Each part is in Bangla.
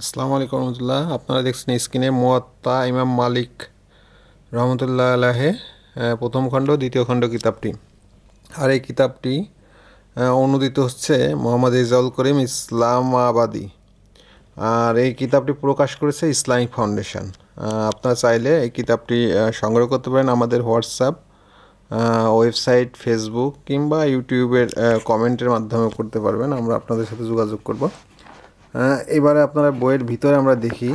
আসসালামু আলাইকুম রহমতুল্লাহ। আপনারা দেখছেন স্ক্রিনে মোয়াত্তা ইমাম মালিক রহমতুল্লাহ আলাহে প্রথম খণ্ড, দ্বিতীয় খণ্ড কিতাবটি। আর এই কিতাবটি অনুদিত হচ্ছে মোহাম্মদ রেজাউল করিম ইসলামাবাদী। আর এই কিতাবটি প্রকাশ করেছে ইসলামিক ফাউন্ডেশন। আপনারা চাইলে এই কিতাবটি সংগ্রহ করতে পারেন আমাদের হোয়াটসঅ্যাপ ওয়েবসাইট, ফেসবুক কিংবা ইউটিউবের কমেন্টের মাধ্যমে করতে পারবেন। আমরা আপনাদের সাথে যোগাযোগ করব। এবারে আপনারা বইয়ের ভিতরে আমরা দেখি।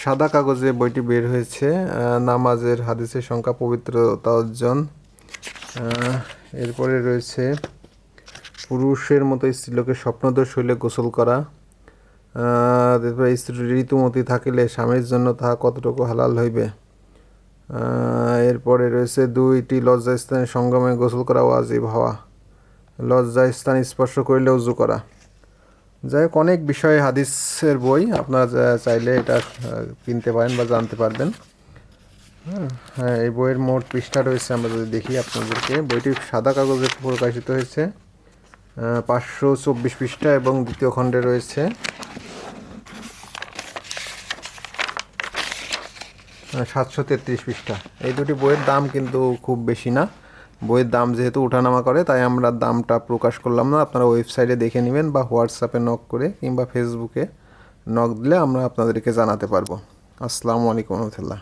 সাদা কাগজে বইটি বের হয়েছে নামাজের হাদিসের সংখ্যা পবিত্রতা অর্জন এরপরে রয়েছে, পুরুষের মতো স্ত্রীলোকের স্বপ্নদোষ হইলে গোসল করা। তারপরে স্ত্রী ঋতুমতি থাকিলে স্বামীর জন্য তাহা কতটুকু হালাল হইবে? এরপরে রয়েছে, দুইটি লজ্জাস্থানের সঙ্গমে গোসল করা ওয়াজিব হওয়া। লজ্জাস্থান স্পর্শ করিলে উজু করা। যাই হোক অনেক বিষয়ে হাদিসের বই আপনারা চাইলে এটা কিনতে পারেন বা জানতে পারবেন। হ্যাঁ, হ্যাঁ এই বইয়ের মোট পৃষ্ঠা রয়েছে আমরা যদি দেখি আপনাদেরকে। বইটি সাদা কাগজে প্রকাশিত হয়েছে পাঁচশো চব্বিশ পৃষ্ঠা এবং দ্বিতীয় খণ্ডে রয়েছে। সাতশো তেত্রিশ পৃষ্ঠা। এই দুটি বইয়ের দাম কিন্তু খুব বেশি না। বইয়ের দাম যেহেতু ওঠানামা করে, তাই আমরা দামটা প্রকাশ করলাম না। আপনারা ওয়েবসাইটে দেখে নেবেন বা হোয়াটসঅ্যাপে নক করে কিংবা ফেসবুকে নক দিলে আমরা আপনাদেরকে জানাতে পারব। আসসালামু আলাইকুম রহমতুল্লাহ।